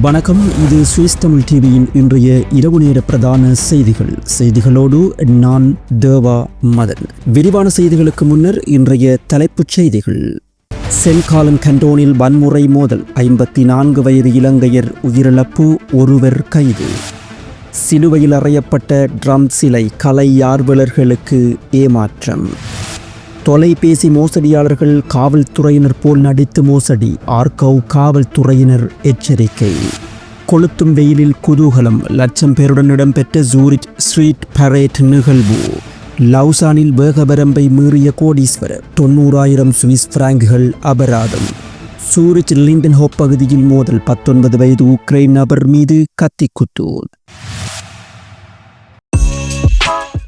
வணக்கம். இது சுவிஸ் தமிழ் டிவியின் இன்றைய இரவு நேர பிரதான செய்திகள். செய்திகளோடு நான் தேவா மதன். விரிவான செய்திகளுக்கு முன்னர் இன்றைய தலைப்புச் செய்திகள். சென்காலன் கண்டோனில் வன்முறை மோதல். ஐம்பத்தி நான்கு வயது இலங்கையர் உயிரிழப்பு ஒருவர் கைது. சிலுவையில் அறையப்பட்ட ட்ரம் சிலை கலை ஆர்வலர்களுக்கு ஏமாற்றம். தொலைபேசி மோசடியாளர்கள் காவல்துறையினர் போல் நடித்து மோசடி. ஆர்கவ் காவல்துறையினர் எச்சரிக்கை. கொளுத்தும் வெயிலில் குதூகலம். லட்சம் பேருடன் இடம்பெற்ற ஜூரிச் ஸ்ட்ரீட் பரேட் நிகழ்வு. லவுசானில் வேகவரம்பை மீறிய கோடீஸ்வரர். தொண்ணூறாயிரம் சுவிஸ் பிராங்குகள் அபராதம். சூரிச் லிண்டன்ஹோப் பகுதியில் மோதல். பத்தொன்பது வயது உக்ரைன் நபர் மீது கத்திக்குத்தூர்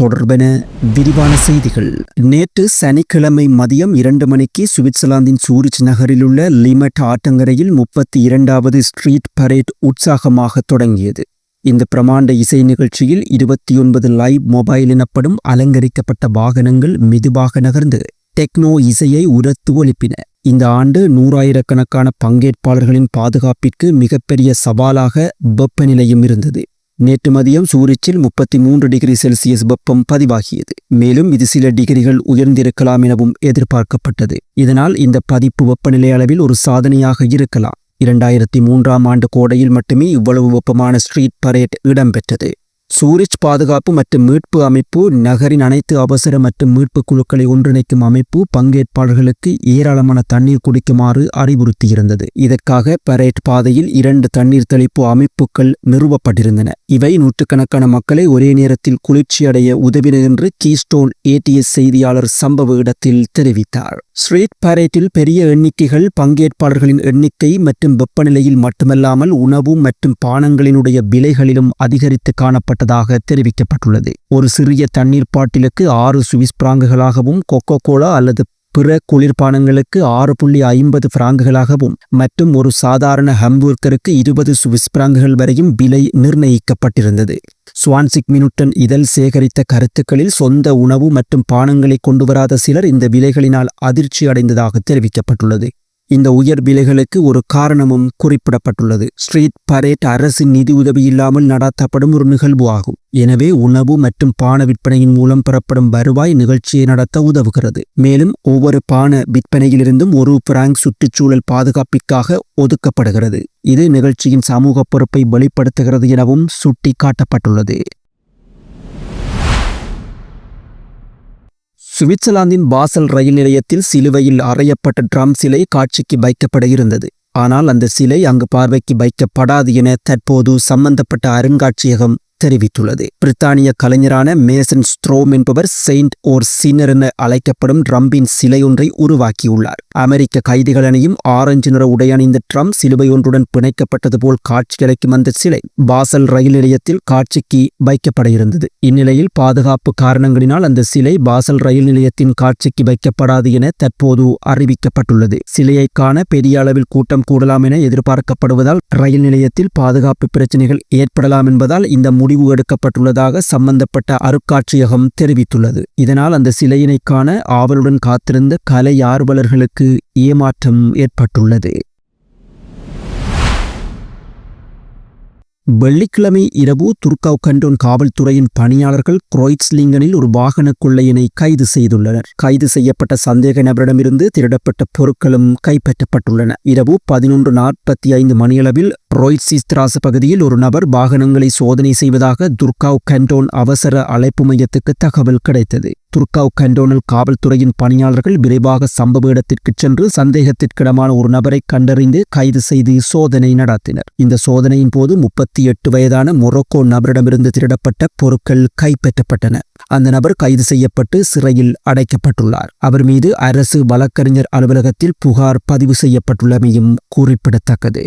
தொடர்பென விரிவான செய்திகள். நேற்று சனிக்கிழமை மதியம் இரண்டு மணிக்கு சுவிட்சர்லாந்தின் சூரிச் நகரிலுள்ள லிமட் ஆட்டங்கரையில் முப்பத்தி இரண்டாவது ஸ்ட்ரீட் பரேட் உற்சாகமாக தொடங்கியது. இந்த பிரமாண்ட இசை நிகழ்ச்சியில் இருபத்தி ஒன்பது லைவ் மொபைல் எனப்படும் அலங்கரிக்கப்பட்ட வாகனங்கள் மெதுவாக நகர்ந்து டெக்னோ இசையை உரத்து ஒழிப்பின இந்த ஆண்டு நூறாயிரக்கணக்கான பங்கேற்பாளர்களின் பாதுகாப்பிற்கு மிகப்பெரிய சவாலாக வெப்பநிலையும் இருந்தது. நேற்று மதியம் சூரிச்சில் முப்பத்தி மூன்று டிகிரி செல்சியஸ் வெப்பம் பதிவாகியது. மேலும் இது சில டிகிரிகள் உயர்ந்திருக்கலாம் எனவும் எதிர்பார்க்கப்பட்டது. இதனால் இந்த பதிப்பு வெப்பநிலை அளவில் ஒரு சாதனையாக இருக்கலாம். இரண்டாயிரத்தி மூன்றாம் ஆண்டு கோடையில் மட்டுமே இவ்வளவு வெப்பமான ஸ்ட்ரீட் பரேட் இடம்பெற்றது. சூரிச் பாதுகாப்பு மற்றும் மீட்பு அமைப்பு நகரின் அனைத்து அவசர மற்றும் மீட்பு குழுக்களை ஒன்றிணைக்கும் அமைப்பு பங்கேற்பாளர்களுக்கு ஏராளமான தண்ணீர் குடிக்குமாறு அறிவுறுத்தியிருந்தது. இதற்காக பரேட் பாதையில் இரண்டு தண்ணீர் தெளிப்பு அமைப்புகள் நிறுவப்பட்டிருந்தன. இவை நூற்றுக்கணக்கான மக்களை ஒரே நேரத்தில் குளிர்ச்சியடைய உதவின என்று கீஸ்டோன் ஏடிஎஸ் செய்தியாளர் சம்பவ இடத்தில் தெரிவித்தார். ஸ்ட்ரீட் பரேட்டில் பெரிய எண்ணிக்கைகள் பங்கேற்பாளர்களின் எண்ணிக்கை மற்றும் வெப்பநிலையில் மட்டுமல்லாமல் உணவு மற்றும் பானங்களினுடைய விலைகளிலும் அதிகரித்து காணப்பட்டதாக தெரிவிக்கப்பட்டுள்ளது. ஒரு சிறிய தண்ணீர் பாட்டிலுக்கு ஆறு சுவிஸ் பிராங்குகளாகவும் கொக்கோ கோலா அல்லது பிற குளிர்பானங்களுக்கு ஆறு புள்ளி ஐம்பது பிராங்குகளாகவும் மற்றும் ஒரு சாதாரண ஹம்பூர்கருக்கு இருபது சுவிஸ் பிராங்குகள் வரையும் விலை நிர்ணயிக்கப்பட்டிருந்தது. சுவான்சிக் மினுட்டன் இதழ் சேகரித்த கருத்துக்களில் சொந்த உணவு மற்றும் பானங்களை கொண்டு வராத சிலர் இந்த விலைகளினால் அதிர்ச்சி அடைந்ததாக தெரிவிக்கப்பட்டுள்ளது. இந்த உயர் விலைகளுக்கு ஒரு காரணமும் குறிப்பிடப்பட்டுள்ளது. ஸ்ட்ரீட் பரேட் அரசின் நிதி உதவி இல்லாமல் நடாத்தப்படும் ஒரு நிகழ்வு ஆகும். எனவே உணவு மற்றும் பான விற்பனையின் மூலம் பெறப்படும் வருவாய் நிகழ்ச்சியை நடத்த உதவுகிறது. மேலும் ஒவ்வொரு பான விற்பனையிலிருந்தும் ஒரு பிராங்க் சுற்றுச்சூழல் பாதுகாப்பிற்காக ஒதுக்கப்படுகிறது. இது நிகழ்ச்சியின் சமூக பொறுப்பை வெளிப்படுத்துகிறது எனவும் சுட்டி காட்டப்பட்டுள்ளது சுவிட்சர்லாந்தின் பாசல் ரயில் நிலையத்தில் சிலுவையில் அறையப்பட்ட ட்ரம் சிலை காட்சிக்கு வைக்கப்பட இருந்தது. ஆனால் அந்த சிலை அங்கு பார்வைக்கு வைக்கப்படாது என தற்போது சம்பந்தப்பட்ட அருங்காட்சியகம் தெரிவித்துள்ளது. பிரித்தானிய கலைஞரான மேசன் ஸ்ட்ரோம் என்பவர் செயின்ட் ஓர் சின்னர் என அழைக்கப்படும் ட்ரம்பின் சிலை ஒன்றை உருவாக்கியுள்ளார். அமெரிக்க கைதிகள் அணியும் ஆரஞ்சு நிற உடை அணிந்த ட்ரம் சிலுவை ஒன்றுடன் பிணைக்கப்பட்டது போல் காட்சியளிக்கும் அந்த சிலை பாசல் ரயில் நிலையத்தில் காட்சிக்கு வைக்கப்பட இருந்தது. இந்நிலையில் பாதுகாப்பு காரணங்களினால் அந்த சிலை பாசல் ரயில் நிலையத்தின் காட்சிக்கு வைக்கப்படாது என தற்போது அறிவிக்கப்பட்டுள்ளது. சிலையை காண பெரிய அளவில் கூட்டம் கூடலாம் என எதிர்பார்க்கப்படுவதால் ரயில் நிலையத்தில் பாதுகாப்பு பிரச்சினைகள் ஏற்படலாம் என்பதால் இந்த முடிவு முடிவு எடுக்கப்பட்டுள்ளதாக சம்பந்தப்பட்ட அருட்காட்சியகம் தெரிவித்துள்ளது. இதனால் அந்த சிலையினை காண ஆவலுடன் காத்திருந்த கலை ஆர்வலர்களுக்கு ஏமாற்றம் ஏற்பட்டுள்ளது. வெள்ளிக்கிழமை இரவு துர்காவ் கண்டோன் காவல்துறையின் பணியாளர்கள் குரோய்ட்ஸ்லிங்கனில் ஒரு வாகன கொள்ளையினை கைது செய்துள்ளனர். கைது செய்யப்பட்ட சந்தேக நபரிடமிருந்து திருடப்பட்ட பொருட்களும் கைப்பற்றப்பட்டுள்ளன. இரவு பதினொன்று நாற்பத்தி ஐந்து மணியளவில் ரோய்ட்சிஸ்திராச பகுதியில் ஒரு நபர் வாகனங்களை சோதனை செய்வதாக துர்காவ் கண்டோன் அவசர அழைப்பு மையத்துக்கு தகவல் கிடைத்தது. துர்காவ் கண்டோனல் காவல்துறையின் பணியாளர்கள் விரைவாக சம்பவ இடத்திற்கு சென்று சந்தேகத்திற்கிடமான ஒரு நபரை கண்டறிந்து கைது செய்து சோதனை நடத்தினர். இந்த சோதனையின் போது முப்பத்தி எட்டு வயதான மொரோக்கோ நபரிடமிருந்து திருடப்பட்ட பொருட்கள் கைப்பற்றப்பட்டன. அந்த நபர் கைது செய்யப்பட்டு சிறையில் அடைக்கப்பட்டுள்ளார். அவர் மீது அரசு வழக்கறிஞர் அலுவலகத்தில் புகார் பதிவு செய்யப்பட்டுள்ளமையும் குறிப்பிடத்தக்கது.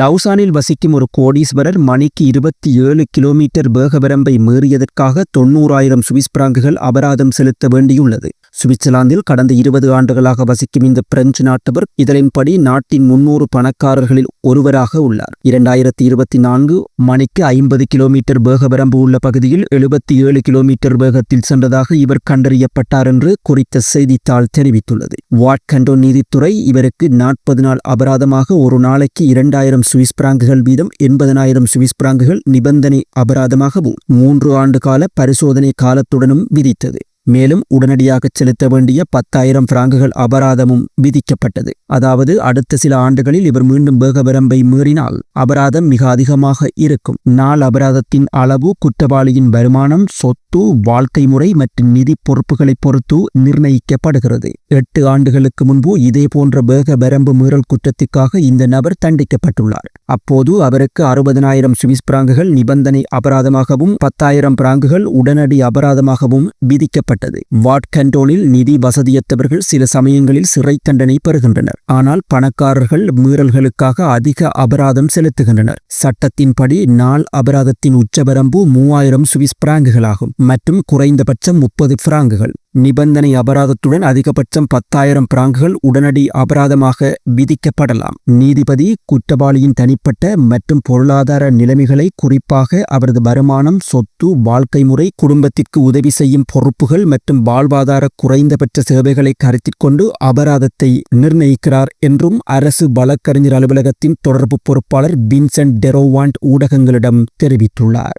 லவுசானில் வசிக்கும் ஒரு கோடீஸ்வரர் மணிக்கு இருபத்தி ஏழு கிலோமீட்டர் வேக வரம்பை மீறியதற்காக தொன்னூறாயிரம் சுவிஸ் பிராங்குகள் அபராதம் செலுத்த வேண்டியுள்ளது. சுவிட்சர்லாந்தில் கடந்த இருபது ஆண்டுகளாக வசிக்கும் இந்த பிரெஞ்சு நாட்டவர் இதனின்படி நாட்டின் முன்னூறு பணக்காரர்களில் ஒருவராக உள்ளார். இரண்டாயிரத்தி இருபத்தி நான்கு மணிக்கு ஐம்பது கிலோமீட்டர் வேக வரம்பு உள்ள பகுதியில் எழுபத்தி ஏழு கிலோமீட்டர் வேகத்தில் சென்றதாக இவர் கண்டறியப்பட்டார் என்று குறித்த செய்தித்தாள் தெரிவித்துள்ளது. வாட்கண்டோ நீதித்துறை இவருக்கு நாற்பது நாள் அபராதமாக ஒரு நாளைக்கு இரண்டாயிரம் சுவிஸ் பிராங்குகள் வீதம் எண்பதனாயிரம் சுவிஸ் பிராங்குகள் நிபந்தனை அபராதமாகவும் மூன்று ஆண்டு கால பரிசோதனை காலத்துடனும் விதித்தது. மேலும் உடனடியாக செலுத்த வேண்டிய பத்தாயிரம் பிராங்குகள் அபராதமும் விதிக்கப்பட்டது. அதாவது அடுத்த சில ஆண்டுகளில் இவர் மீண்டும் வேகவரம்பை மீறினால் அபராதம் மிக அதிகமாக இருக்கும். நாள் அபராதத்தின் அளவு குற்றவாளியின் வருமானம் சொத்து வாழ்க்கை முறை மற்றும் நிதி பொறுப்புகளை பொறுத்து நிர்ணயிக்கப்படுகிறது. எட்டு ஆண்டுகளுக்கு முன்பு இதே போன்ற வேக வரம்பு மீறல் குற்றத்திற்காக இந்த நபர் தண்டிக்கப்பட்டுள்ளார். அப்போது அவருக்கு அறுபதனாயிரம் சுவிஸ் பிராங்குகள் நிபந்தனை அபராதமாகவும் பத்தாயிரம் பிராங்குகள் உடனடி அபராதமாகவும் விதிக்கப்பட்டது. வாட் கண்டோனில் நிதி வசதியற்றவர்கள் சில சமயங்களில் சிறை தண்டனை பெறுகின்றனர். ஆனால் பணக்காரர்கள் மீறல்களுக்காக அதிக அபராதம் செலுத்துகின்றனர். சட்டத்தின்படி நாள் அபராதத்தின் உச்சவரம்பு மூவாயிரம் சுவிஸ் பிராங்குகளாகும். மற்றும் குறைந்தபட்சம் முப்பது பிராங்குகள். நிபந்தனை அபராதத்துடன் அதிகபட்சம் பத்தாயிரம் பிராங்குகள் உடனடி அபராதமாக விதிக்கப்படலாம். நீதிபதி குற்றவாளியின் தனிப்பட்ட மற்றும் பொருளாதார நிலைமைகளை குறிப்பாக அவரது வருமானம் சொத்து வாழ்க்கை முறை குடும்பத்திற்கு உதவி செய்யும் பொறுப்புகள் மற்றும் வாழ்வாதார குறைந்தபட்ச சேவைகளை கருத்தில் கொண்டு அபராதத்தை நிர்ணயிக்கிறார் என்றும் அரசு வழக்கறிஞர் அலுவலகத்தின் தொடர்பு பொறுப்பாளர் வின்சென்ட் டெரோவாண்ட் ஊடகங்களிடம் தெரிவித்துள்ளார்.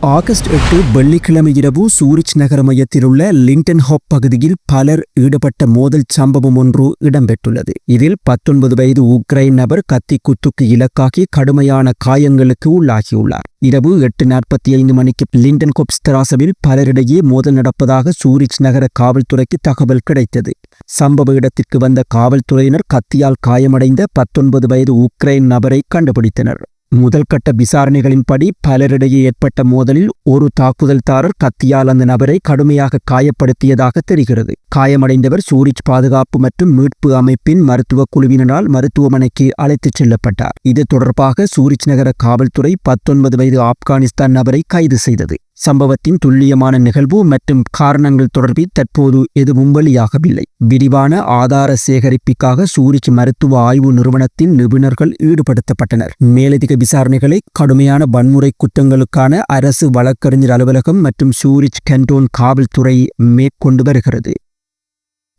ஆகஸ்ட் எட்டு வெள்ளிக்கிழமை இரவு சூரிச் நகர மையத்தில் உள்ள லிண்டன் ஹாப் பகுதியில் பலர் ஈடுபட்ட மோதல் சம்பவம் ஒன்று இடம்பெற்றுள்ளது. இதில் பத்தொன்பது வயது உக்ரைன் நபர் கத்தி குத்துக்கு இலக்காகி கடுமையான காயங்களுக்கு உள்ளாகியுள்ளார். இரவு எட்டு நாற்பத்தி ஐந்து மணிக்கு லிண்டன் கொப்ஸ் தெராசவில் பலரிடையே மோதல் நடப்பதாக சூரிச் நகர காவல்துறைக்கு தகவல் கிடைத்தது. சம்பவ இடத்திற்கு வந்த காவல்துறையினர் கத்தியால் காயமடைந்த பத்தொன்பது வயது உக்ரைன் நபரை கண்டுபிடித்தனர். முதல் கட்ட விசாரணைகளின்படி பலரிடையே ஏற்பட்ட மோதலில் ஒரு தாக்குதல்தாரர் கத்தியால் அந்த நபரை கடுமையாக காயப்படுத்தியதாக தெரிகிறது. காயமடைந்தவர் சூரிச் பாதுகாப்பு மற்றும் மீட்பு அமைப்பின் மருத்துவ குழுவினரால் மருத்துவமனைக்கு அழைத்துச் செல்லப்பட்டார். இது தொடர்பாக சூரிச் நகர காவல்துறை பத்தொன்பது வயது ஆப்கானிஸ்தான் நபரை கைது செய்தது. சம்பவத்தின் துல்லியமான நிகழ்வு மற்றும் காரணங்கள் தொடர்பில் தற்போது எதுவும் வெளியாகவில்லை. விரிவான ஆதார சேகரிப்பிற்காக சூரிச் மருத்துவ ஆய்வு நிறுவனத்தின் நிபுணர்கள் ஈடுபடுத்தப்பட்டனர். மேலதிக விசாரணைகளை கடுமையான வன்முறை குற்றங்களுக்கான அரசு வழக்கறிஞர் அலுவலகம் மற்றும் சூரிச் கண்டோன் காவல்துறை மேற்கொண்டு வருகிறது.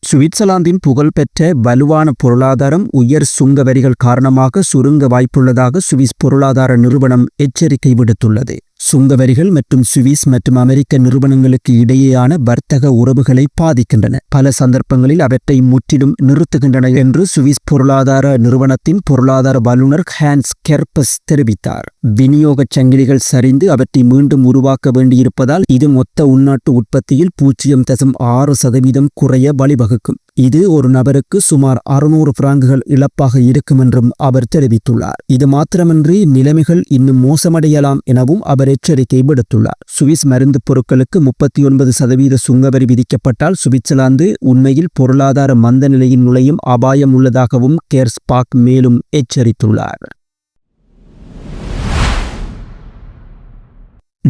சுவிட்சர்லாந்தின் புகழ்பெற்ற வலுவான பொருளாதாரம் உயர் சுங்க வரிகள் காரணமாக சுருங்க வாய்ப்புள்ளதாக சுவிஸ் பொருளாதார நிறுவனம் எச்சரிக்கை விடுத்துள்ளது. சுங்க வரிகள் மற்றும் சுவிஸ் மற்றும் அமெரிக்க நிறுவனங்களுக்கு இடையேயான வர்த்தக உறவுகளை பாதிக்கின்றன. பல சந்தர்ப்பங்களில் அவற்றை முற்றிலும் நிறுத்துகின்றன என்று சுவிஸ் பொருளாதார நிறுவனத்தின் பொருளாதார வல்லுநர் ஹான்ஸ் கெர்பஸ் தெரிவித்தார். விநியோகச் சங்கிலிகள் சரிந்து அவற்றை மீண்டும் உருவாக்க வேண்டியிருப்பதால் இது மொத்த உள்நாட்டு உற்பத்தியில் பூஜ்ஜியம் தசம் ஆறு சதவீதம் குறைய வழிவகுக்கும். இது ஒரு நபருக்கு சுமார் அறுநூறு பிராங்குகள் இழப்பாக இருக்கும் என்றும் அவர் தெரிவித்துள்ளார். இது மாத்திரமின்றி நிலைமைகள் இன்னும் மோசமடையலாம் எனவும் அவர் எச்சரிக்கை விடுத்துள்ளார் சுவிஸ் மருந்து பொருட்களுக்கு முப்பத்தி ஒன்பது சதவீத சுங்கவரி விதிக்கப்பட்டால் சுவிட்சர்லாந்து உண்மையில் பொருளாதார மந்த நிலையின் நுழையும் அபாயம் உள்ளதாகவும் கேர்ஸ்பாக் மேலும் எச்சரித்துள்ளார்.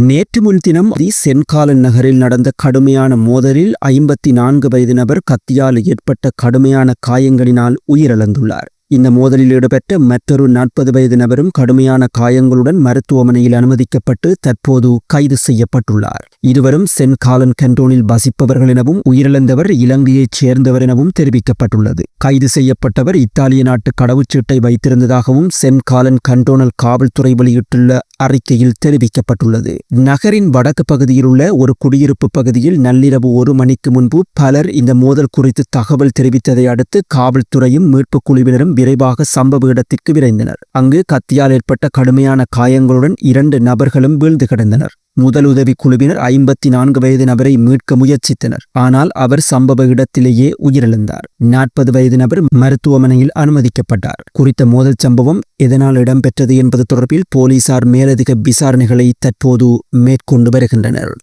நேற்று முன்தினம் சென்காலன் நகரில் நடந்த கடுமையான மோதலில் ஐம்பத்தி நான்கு வயது நபர் கத்தியால் ஏற்பட்ட கடுமையான காயங்களினால் உயிரிழந்துள்ளார். இந்த மோதலில் ஈடுபட்ட மற்றொரு நாற்பது வயது நபரும் கடுமையான காயங்களுடன் மருத்துவமனையில் அனுமதிக்கப்பட்டு தற்போது கைது செய்யப்பட்டுள்ளார். இருவரும் சென்காலன் கண்டோனில் வசிப்பவர்கள் எனவும் உயிரிழந்தவர் இலங்கையைச் சேர்ந்தவர் எனவும் தெரிவிக்கப்பட்டுள்ளது. கைது செய்யப்பட்டவர் இத்தாலிய நாட்டு கடவுச்சீட்டை வைத்திருந்ததாகவும் சென்காலன் கண்டோனல் காவல்துறை வெளியிட்டுள்ள அறிக்கையில் தெரிவிக்கப்பட்டுள்ளது. நகரின் வடக்கு பகுதியில் உள்ள ஒரு குடியிருப்பு பகுதியில் நள்ளிரவு ஒரு மணிக்கு முன்பு பலர் இந்த மோதல் குறித்து தகவல் தெரிவித்ததை அடுத்து காவல்துறையும் மீட்புக் குழுவினரும் விரைவாக சம்பவ இடத்திற்கு விரைந்தனர். அங்கு கத்தியால் ஏற்பட்ட கடுமையான காயங்களுடன் இரண்டு நபர்களும் வீழ்ந்து கிடந்தனர். முதலுதவி குழுவினர் ஐம்பத்தி நான்கு வயது நபரை மீட்க முயற்சித்தனர். ஆனால் அவர் சம்பவ இடத்திலேயே உயிரிழந்தார். நாற்பது வயது நபர் மருத்துவமனையில் அனுமதிக்கப்பட்டார். குறித்த மோதல் சம்பவம் எதனால் இடம்பெற்றது என்பது தொடர்பில் போலீசார் மேலதிக விசாரணைகளை தற்போது மேற்கொண்டு வருகின்றனர்.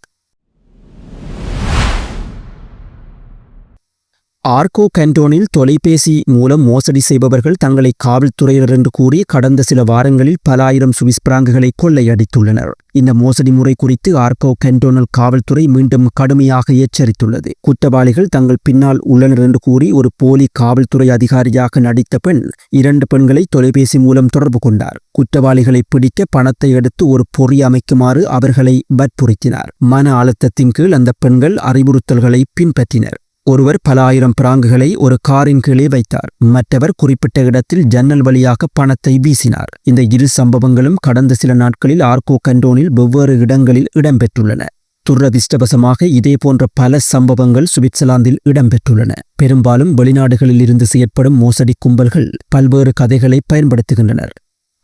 ஆர்கோ கண்டோனில் தொலைபேசி மூலம் மோசடி செய்பவர்கள் தங்களை காவல்துறையினர் என்று கூறி கடந்த சில வாரங்களில் பல ஆயிரம் சுவிஸ் பிராங்குகளை கொள்ளையடித்துள்ளனர். இந்த மோசடி முறை குறித்து ஆர்கோ கண்டோனல் காவல்துறை மீண்டும் கடுமையாக எச்சரித்துள்ளது. குற்றவாளிகள் தங்கள் பின்னால் உள்ளனர் என்று கூறி ஒரு போலி காவல்துறை அதிகாரியாக நடித்த பெண் இரண்டு பெண்களை தொலைபேசி மூலம் தொடர்பு கொண்டார். குற்றவாளிகளை பிடிக்க பணத்தை எடுத்து ஒரு பொறி அமைக்குமாறு அவர்களை வற்புறுத்தினார். மன அழுத்தத்தின் கீழ் அந்த பெண்கள் அறிவுறுத்தல்களை பின்பற்றினர். ஒருவர் பல ஆயிரம் பிராங்குகளை ஒரு காரின் கீழே வைத்தார். மற்றவர் குறிப்பிட்ட இடத்தில் ஜன்னல் வழியாக பணத்தை வீசினார். இந்த இரு சம்பவங்களும் கடந்த சில நாட்களில் ஆர்கோ கண்டோனில் வெவ்வேறு இடங்களில் இடம்பெற்றுள்ளன. துரதிர்ஷ்டவசமாக இதேபோன்ற பல சம்பவங்கள் சுவிட்சர்லாந்தில் இடம்பெற்றுள்ளன. பெரும்பாலும் வெளிநாடுகளில் இருந்து செயற்படும் மோசடி கும்பல்கள் பல்வேறு கதைகளை பயன்படுத்துகின்றனர்.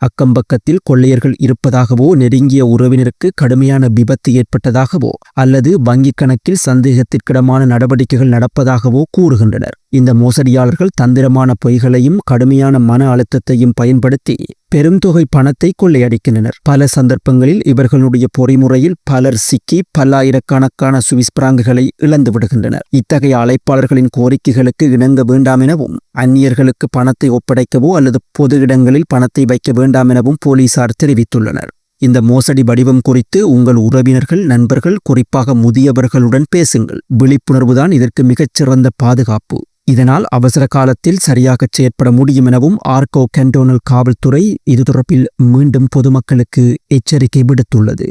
அக்கம்பக்கத்தில் கொள்ளையர்கள் இருப்பதாகவோ நெருங்கிய உறவினருக்கு கடுமையான விபத்து ஏற்பட்டதாகவோ அல்லது வங்கிக் கணக்கில் சந்தேகத்திற்கிடமான நடவடிக்கைகள் நடப்பதாகவோ கூறுகின்றனர். இந்த மோசடியாளர்கள் தந்திரமான பொய்களையும் கடுமையான மன அழுத்தத்தையும் பயன்படுத்தி பெரும் தொகை பணத்தை கொள்ளையடிக்கின்றனர். பல சந்தர்ப்பங்களில் இவர்களுடைய பொறிமுறையில் பலர் சிக்கி பல்லாயிரக்கணக்கான சுவிஸ் பிராங்குகளை இழந்து விடுகின்றனர். இத்தகைய அழைப்பாளர்களின் கோரிக்கைகளுக்கு இணங்க வேண்டாம் எனவும் அந்நியர்களுக்கு பணத்தை ஒப்படைக்கவோ அல்லது பொது இடங்களில் பணத்தை வைக்க வேண்டாம் எனவும் போலீசார் தெரிவித்துள்ளனர். இந்த மோசடி வடிவம் குறித்து உங்கள் உறவினர்கள் நண்பர்கள் குறிப்பாக முதியவர்களுடன் பேசுங்கள். விழிப்புணர்வுதான் இதற்கு மிகச்சிறந்த பாதுகாப்பு. இதனால் அவசர காலத்தில் சரியாக செயற்பட முடியும் எனவும் ஆர்கோ கண்டோனல் காவல்துறை இது தொடர்பில் மீண்டும் பொதுமக்களுக்கு எச்சரிக்கை விடுத்துள்ளது.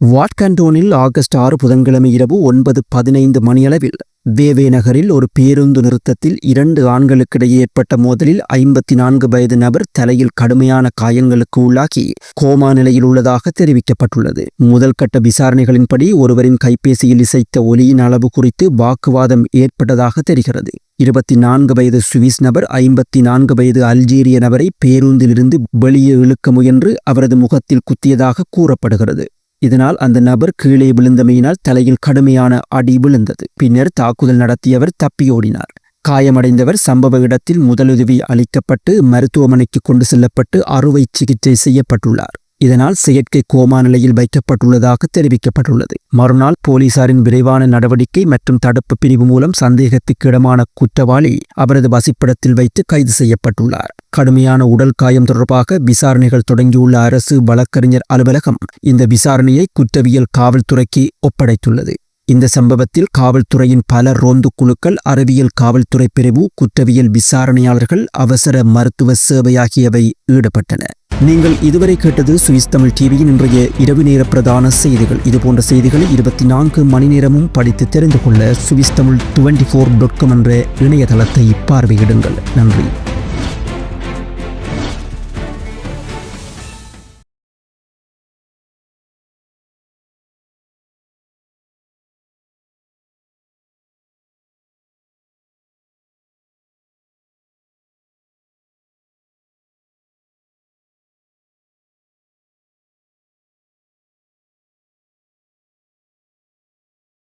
வாட்கண்டோனில் ஆகஸ்ட் ஆறு புதன்கிழமை இரவு ஒன்பது பதினைந்து மணியளவில் வேவே நகரில் ஒரு பேருந்து நிறுத்தத்தில் இரண்டு ஆண்களுக்கிடையே ஏற்பட்ட மோதலில் ஐம்பத்தி நான்கு வயது நபர் தலையில் கடுமையான காயங்களுக்கு உள்ளாகி கோமா நிலையில் உள்ளதாக தெரிவிக்கப்பட்டுள்ளது. முதல் கட்ட விசாரணைகளின்படி ஒருவரின் கைபேசியில் இசைத்த ஒலியின் அளவு குறித்து வாக்குவாதம் ஏற்பட்டதாக தெரிகிறது. இருபத்தி நான்கு வயது சுவிஸ் நபர் ஐம்பத்தி நான்கு வயது அல்ஜீரிய நபரை பேருந்திலிருந்து வெளியே இழுக்க முயன்று அவரது முகத்தில் குத்தியதாக கூறப்படுகிறது. இதனால் அந்த நபர் கீழே விழுந்தமையினால் தலையில் கடுமையான அடி விழுந்தது. பின்னர் தாக்குதல் நடத்தியவர் தப்பியோடினார் காயமடைந்தவர் சம்பவ இடத்தில் முதலுதவி அளிக்கப்பட்டு மருத்துவமனைக்கு கொண்டு செல்லப்பட்டு அறுவை சிகிச்சை செய்யப்பட்டுள்ளார். இதனால் செயற்கை கோமா நிலையில் வைக்கப்பட்டுள்ளதாக தெரிவிக்கப்பட்டுள்ளது. மறுநாள் போலீசாரின் விரைவான நடவடிக்கை மற்றும் தடுப்பு பிரிவு மூலம் சந்தேகத்துக்கிடமான குற்றவாளி அவரது வசிப்பிடத்தில் வைத்து கைது செய்யப்பட்டுள்ளார். கடுமையான உடல் காயம் தொடர்பாக விசாரணைகள் தொடங்கியுள்ள அரசு வழக்கறிஞர் அலுவலகம் இந்த விசாரணையை குற்றவியல் காவல்துறைக்கு ஒப்படைத்துள்ளது. இந்த சம்பவத்தில் காவல்துறையின் பல ரோந்து குழுக்கள் அறிவியல் காவல்துறை பிரிவு குற்றவியல் விசாரணையாளர்கள் அவசர மருத்துவ சேவை ஆகியவை ஈடுபட்டன. நீங்கள் இதுவரை கேட்டது சுவிஸ் தமிழ் டிவியின் இன்றைய இரவு நேர பிரதான செய்திகள். இதுபோன்ற செய்திகளை இருபத்தி நான்கு மணி நேரமும் படித்து தெரிந்து கொள்ள Swiss Tamil twenty four dot com என்ற இணையதளத்தை பார்வையிடுங்கள். நன்றி.